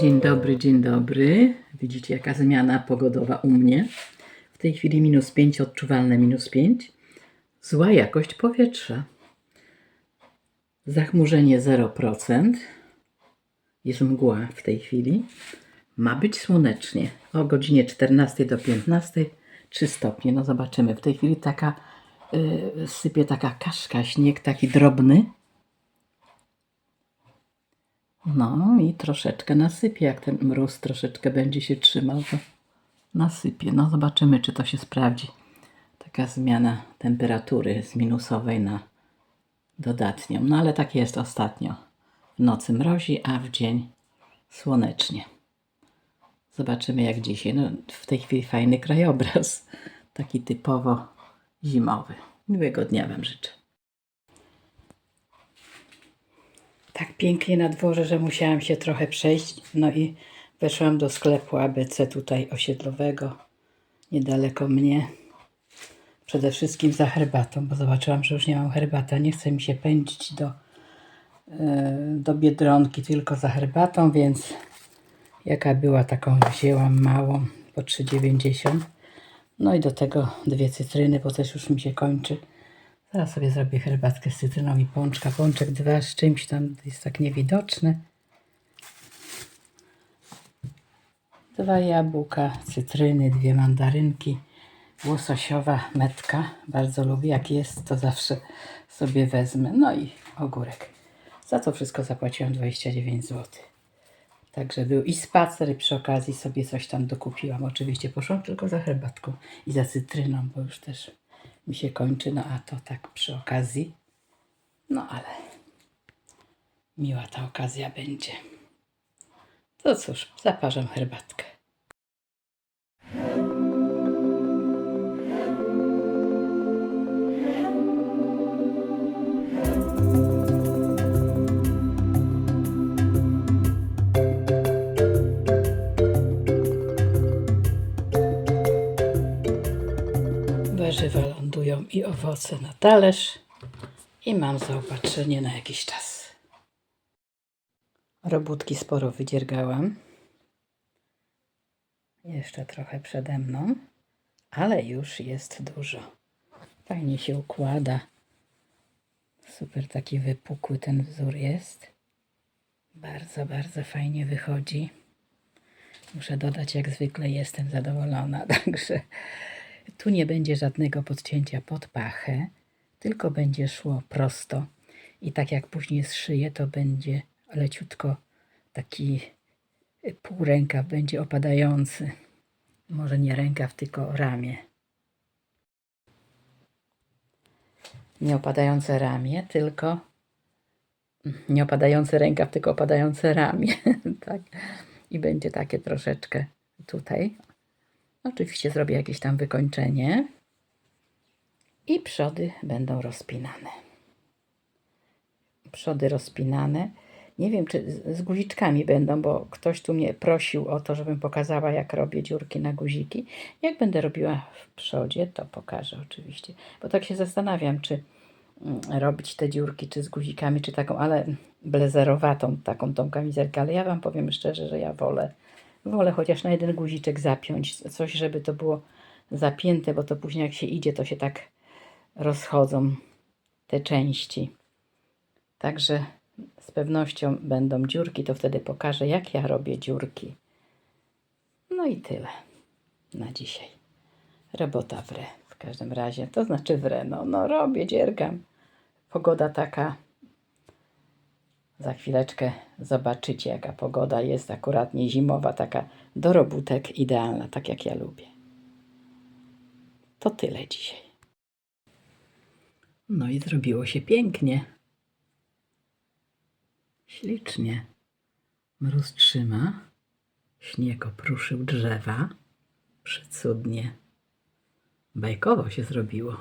Dzień dobry, dzień dobry. Widzicie jaka zmiana pogodowa u mnie. W tej chwili minus 5, odczuwalne minus 5. Zła jakość powietrza. Zachmurzenie 0%. Jest mgła w tej chwili. Ma być słonecznie. O godzinie 14 do 15 3 stopnie. No zobaczymy. W tej chwili taka y, sypie taka kaszka, śnieg taki drobny. No i troszeczkę nasypie, jak ten mróz troszeczkę będzie się trzymał, to nasypie. No zobaczymy, czy to się sprawdzi. Taka zmiana temperatury z minusowej na dodatnią. No ale tak jest ostatnio. W nocy mrozi, a w dzień słonecznie. Zobaczymy jak dzisiaj. No, w tej chwili fajny krajobraz. Taki typowo zimowy. Miłego dnia Wam życzę. Tak pięknie na dworze, że musiałam się trochę przejść. No i weszłam do sklepu ABC tutaj osiedlowego, niedaleko mnie. Przede wszystkim za herbatą, bo zobaczyłam, że już nie mam herbaty. Nie chce mi się pędzić do, e, do Biedronki tylko za herbatą, więc jaka była, taką wzięłam małą po 3,90. No i do tego dwie cytryny, bo też już mi się kończy. Zaraz sobie zrobię herbatkę z cytryną i pączka. Pączek dwa z czymś tam jest tak niewidoczny. Dwa jabłka, cytryny, dwie mandarynki, łososiowa metka. Bardzo lubię. Jak jest, to zawsze sobie wezmę. No i ogórek. Za to wszystko zapłaciłam 29 zł. Także był i spacer, i przy okazji sobie coś tam dokupiłam. Oczywiście poszłam tylko za herbatką i za cytryną, bo już też mi się kończy. No a to tak przy okazji. No ale miła ta okazja będzie. To cóż, zaparzam herbatkę. I owoce na talerz i mam zaopatrzenie na jakiś czas. Robótki sporo wydziergałam. Jeszcze trochę przede mną, ale już jest dużo. Fajnie się układa. Super taki wypukły ten wzór jest. Bardzo, bardzo fajnie wychodzi. Muszę dodać, jak zwykle jestem zadowolona, także tu nie będzie żadnego podcięcia pod pachę, tylko będzie szło prosto. I tak jak później zszyję, to będzie leciutko taki y, półrękaw będzie opadający. Może nie rękaw, tylko ramię. Nie opadające ramię, tylko nie opadający rękaw, tylko opadające ramię. tak. I będzie takie troszeczkę tutaj. Oczywiście zrobię jakieś tam wykończenie. I przody będą rozpinane. Przody rozpinane. Nie wiem, czy z- guziczkami będą, bo ktoś tu mnie prosił o to, żebym pokazała, jak robię dziurki na guziki. Jak będę robiła w przodzie, to pokażę oczywiście. Bo tak się zastanawiam, czy mm, robić te dziurki, czy z guzikami, czy taką, ale blezerowatą taką tą kamizelkę. Ale ja Wam powiem szczerze, że ja wolę, wolę chociaż na jeden guziczek zapiąć. Coś, żeby to było zapięte, bo to później jak się idzie, to się tak rozchodzą te części. Także z pewnością będą dziurki, to wtedy pokażę, jak ja robię dziurki. No i tyle na dzisiaj. Robota wre w każdym razie. To znaczy wre, no, no robię, dziergam. Pogoda taka. Za chwileczkę zobaczycie, jaka pogoda jest akurat nie zimowa, taka do robótek idealna, tak jak ja lubię. To tyle dzisiaj. No i zrobiło się pięknie. Ślicznie. Mróz trzyma. Śnieg opruszył drzewa. Przycudnie. Bajkowo się zrobiło.